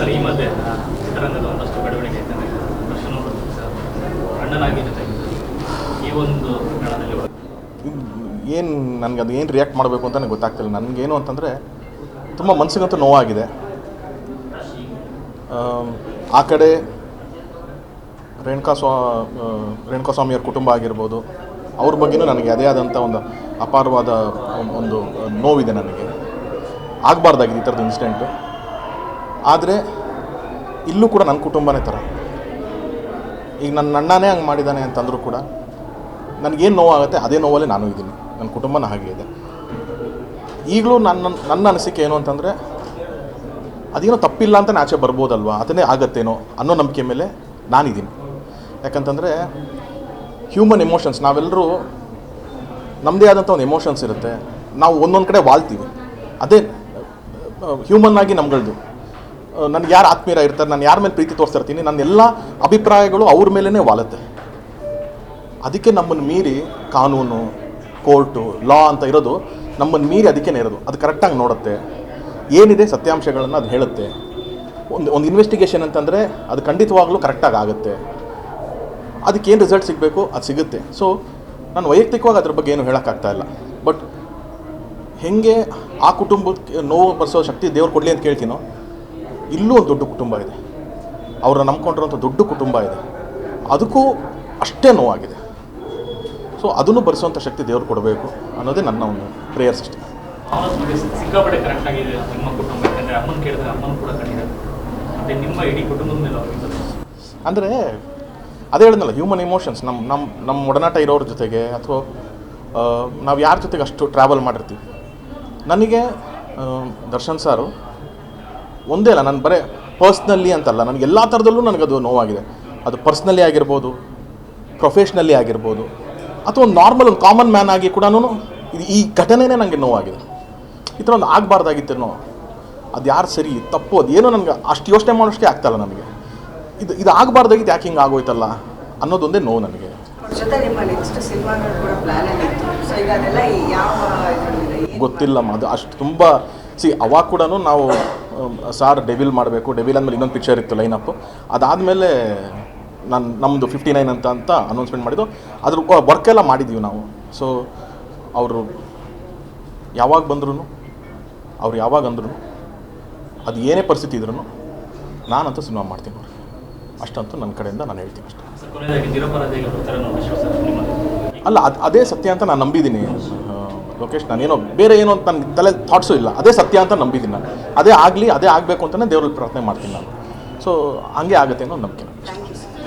Sir, ಈ ಮಧ್ಯೆ ಚಿತ್ರರಂಗದ ಒಂದಷ್ಟು ಬೆಳವಣಿಗೆ ಸರ್ ಅಣ್ಣನಾಗಿ ಜೊತೆ ಈ ಒಂದು ಕಾಲದಲ್ಲಿ ಏನು ನನಗೆ ಅದು ಏನು ರಿಯಾಕ್ಟ್ ಮಾಡಬೇಕು ಅಂತ ನನಗೆ ಗೊತ್ತಾಗ್ತಿಲ್ಲ. ನನಗೇನು ಅಂತಂದರೆ ತುಂಬ ಮನಸ್ಸಿಗಂತೂ ನೋವಾಗಿದೆ. ಆ ಕಡೆ ರೇಣುಕಾ ಸ್ವಾ ರೇಣುಕಾ ಸ್ವಾಮಿಯವ್ರ ಕುಟುಂಬ ಆಗಿರ್ಬೋದು, ಅವ್ರ ಬಗ್ಗೆನೂ ನನಗೆ ಅದೇ ಆದಂಥ ಒಂದು ಅಪಾರವಾದ ಒಂದು ನೋವಿದೆ ನನಗೆ. ಆಗಬಾರ್ದಾಗಿದೆ ಈ ಥರದ್ದು ಇನ್ಸಿಡೆಂಟು ಆದರೆ ಇಲ್ಲೂ ಕೂಡ ನನ್ನ ಕುಟುಂಬನೇ ಥರ ಈಗ ನನ್ನ ಅಣ್ಣನೇ ಹಂಗೆ ಮಾಡಿದ್ದಾನೆ ಅಂತಂದರೂ ಕೂಡ ನನಗೇನು ನೋವಾಗುತ್ತೆ ಅದೇ ನೋವಲ್ಲೇ ನಾನು ಇದ್ದೀನಿ ನನ್ನ ಕುಟುಂಬನ ಹಾಗೆ ಇದೆ. ಈಗಲೂ ನನ್ನ ನನ್ನ ಅನಿಸಿಕೆ ಏನು ಅಂತಂದರೆ ಅದೇನೋ ತಪ್ಪಿಲ್ಲ ಅಂತ ಆಚೆ ಬರ್ಬೋದಲ್ವಾ? ಅದನ್ನೇ ಆಗತ್ತೇನೋ ಅನ್ನೋ ನಂಬಿಕೆ ಮೇಲೆ ನಾನಿದ್ದೀನಿ ಯಾಕಂತಂದರೆ ಹ್ಯೂಮನ್ ಎಮೋಷನ್ಸ್ ನಾವೆಲ್ಲರೂ ನಮ್ಮದೇ ಆದಂಥ ಒಂದು ಎಮೋಷನ್ಸ್ ಇರುತ್ತೆ. ನಾವು ಒಂದೊಂದು ಕಡೆ ವಾಳ್ತೀವಿ ಅದೇ ಹ್ಯೂಮನ್ ಆಗಿ ನಮ್ಗಳದು. ನನಗೆ ಯಾರು ಆತ್ಮೀಯರ ಇರ್ತಾರೆ, ನಾನು ಯಾರ ಮೇಲೆ ಪ್ರೀತಿ ತೋರಿಸ್ತಿರ್ತೀನಿ ನನ್ನ ಎಲ್ಲ ಅಭಿಪ್ರಾಯಗಳು ಅವ್ರ ಮೇಲೇ ವಾಲತ್ತೆ. ಅದಕ್ಕೆ ನಮ್ಮನ್ನು ಮೀರಿ ಕಾನೂನು, ಕೋರ್ಟು, ಲಾ ಅಂತ ಇರೋದು ನಮ್ಮನ್ನು ಮೀರಿ ಅದಕ್ಕೇ ಇರೋದು. ಅದು ಕರೆಕ್ಟಾಗಿ ನೋಡುತ್ತೆ. ಏನಿದೆ ಸತ್ಯಾಂಶಗಳನ್ನು ಅದು ಹೇಳುತ್ತೆ. ಒಂದು ಒಂದು ಇನ್ವೆಸ್ಟಿಗೇಷನ್ ಅಂತಂದರೆ ಅದು ಖಂಡಿತವಾಗ್ಲೂ ಕರೆಕ್ಟಾಗಿ ಆಗುತ್ತೆ. ಅದಕ್ಕೆ ಏನು ರಿಸಲ್ಟ್ ಸಿಗಬೇಕು, ಅದು ಸಿಗುತ್ತೆ. ಸೊ ನಾನು ವೈಯಕ್ತಿಕವಾಗಿ ಅದ್ರ ಬಗ್ಗೆ ಏನು ಹೇಳೋಕ್ಕಾಗ್ತಾ ಇಲ್ಲ. ಬಟ್ ಹೆಂಗೆ ಆ ಕುಟುಂಬಕ್ಕೆ ನೋವು ಬರೆಸೋ ಶಕ್ತಿ ದೇವ್ರು ಕೊಡಲಿ ಅಂತ ಕೇಳ್ತೀನೋ ಇಲ್ಲೂ ಒಂದು ದೊಡ್ಡ ಕುಟುಂಬ ಇದೆ. ಅವ್ರನ್ನ ನಂಬ್ಕೊಂಡಿರೋಂಥ ದೊಡ್ಡ ಕುಟುಂಬ ಇದೆ. ಅದಕ್ಕೂ ಅಷ್ಟೇ ನೋವಾಗಿದೆ. ಸೊ ಅದನ್ನು ಭರಿಸುವಂಥ ಶಕ್ತಿ ದೇವರು ಕೊಡಬೇಕು ಅನ್ನೋದೇ ನನ್ನ ಒಂದು ಪ್ರೇಯರ್ ಅವ್ರಿಗೆ ಅಂದರೆ ಅದೇ ಹೇಳಿದ್ನಲ್ಲ ಹ್ಯೂಮನ್ ಇಮೋಷನ್ಸ್ ನಮ್ಮ ನಮ್ಮ ನಮ್ಮ ಒಡನಾಟ ಇರೋರ ಜೊತೆಗೆ ಅಥವಾ ನಾವು ಯಾರ ಜೊತೆಗೆ ಅಷ್ಟು ಟ್ರಾವೆಲ್ ಮಾಡಿರ್ತೀವಿ. ನನಗೆ ದರ್ಶನ್ ಸಾರು ಒಂದೇ ಅಲ್ಲ ನಾನು ಬರೇ ಪರ್ಸ್ನಲಿ ಅಂತಲ್ಲ ನನಗೆ ಎಲ್ಲ ಥರದಲ್ಲೂ ನನಗದು ನೋವಾಗಿದೆ. ಅದು ಪರ್ಸ್ನಲಿ ಆಗಿರ್ಬೋದು ಪ್ರೊಫೆಷ್ನಲಿ ಆಗಿರ್ಬೋದು ಅಥವಾ ಒಂದು ನಾರ್ಮಲ್ ಒಂದು ಕಾಮನ್ ಮ್ಯಾನ್ ಆಗಿ ಕೂಡ ಇದು ಈ ಘಟನೆನೇ ನನಗೆ ನೋವಾಗಿದೆ. ಈ ಥರ ಒಂದು ಆಗಬಾರ್ದಾಗಿತ್ತೇನೋ ಅದು ಯಾರು ಸರಿ ತಪ್ಪು ಅದು ಅದೇನೋ ನನಗೆ ಅಷ್ಟು ಯೋಚನೆ ಮಾಡೋಷ್ಟೇ ಆಗ್ತಾಯಿಲ್ಲ ನನಗೆ. ಇದು ಇದು ಆಗಬಾರ್ದಾಗಿತ್ತು ಯಾಕೆ ಹಿಂಗೆ ಆಗೋಯ್ತಲ್ಲ ಅನ್ನೋದೊಂದೇ ನೋವು ನನಗೆ? ಗೊತ್ತಿಲ್ಲಮ್ಮ ಅದು ಅಷ್ಟು ತುಂಬ ಸಿ ಅವಾಗ ಕೂಡ ನಾವು ಸಾರ್ ಡೆವಿಲ್ ಮಾಡಬೇಕು. ಡೆವಿಲ್ ಅಂದಮೇಲೆ ಇನ್ನೊಂದು ಪಿಕ್ಚರ್ ಇತ್ತು ಲೈನಪ್ಪು ಅದಾದಮೇಲೆ ನಾನು ನಮ್ಮದು ಫಿಫ್ಟಿ ನೈನ್ ಅಂತ ಅಂತ ಅನೌನ್ಸ್ಮೆಂಟ್ ಮಾಡಿದ್ದು. ಅದ್ರ ವರ್ಕ್ ಎಲ್ಲ ಮಾಡಿದ್ದೀವಿ ನಾವು. ಸೊ ಅವರು ಯಾವಾಗ ಬಂದ್ರು ಅವ್ರು ಯಾವಾಗ ಅಂದ್ರು ಅದು ಏನೇ ಪರಿಸ್ಥಿತಿ ಇದ್ರೂ ನಾನಂತೂ ಸಿನಿಮಾ ಮಾಡ್ತೀನಿ ನೋಡಿ ಅಷ್ಟಂತೂ ನನ್ನ ಕಡೆಯಿಂದ ನಾನು ಹೇಳ್ತೀನಿ ಅಷ್ಟೇ. ಅಲ್ಲ ಅದು ಅದೇ ಸತ್ಯ ಅಂತ ನಾನು ನಂಬಿದ್ದೀನಿ ಲೋಕೇಶ್ ನಾನೇನೋ ಬೇರೆ ಏನೋ ಅಂತ ನನ್ನ ತಲೆ ಥಾಟ್ಸು ಇಲ್ಲ. ಅದೇ ಸತ್ಯ ಅಂತ ನಂಬಿದ್ದೀನಿ ನಾನು. ಅದೇ ಆಗಲಿ, ಅದೇ ಆಗಬೇಕು ಅಂತಲೇ ದೇವ್ರಲ್ಲಿ ಪ್ರಾರ್ಥನೆ ಮಾಡ್ತೀನಿ ನಾನು. ಸೊ ಹಂಗೆ ಆಗುತ್ತೆ ಅನ್ನೋ ನಂಬಿಕೆ.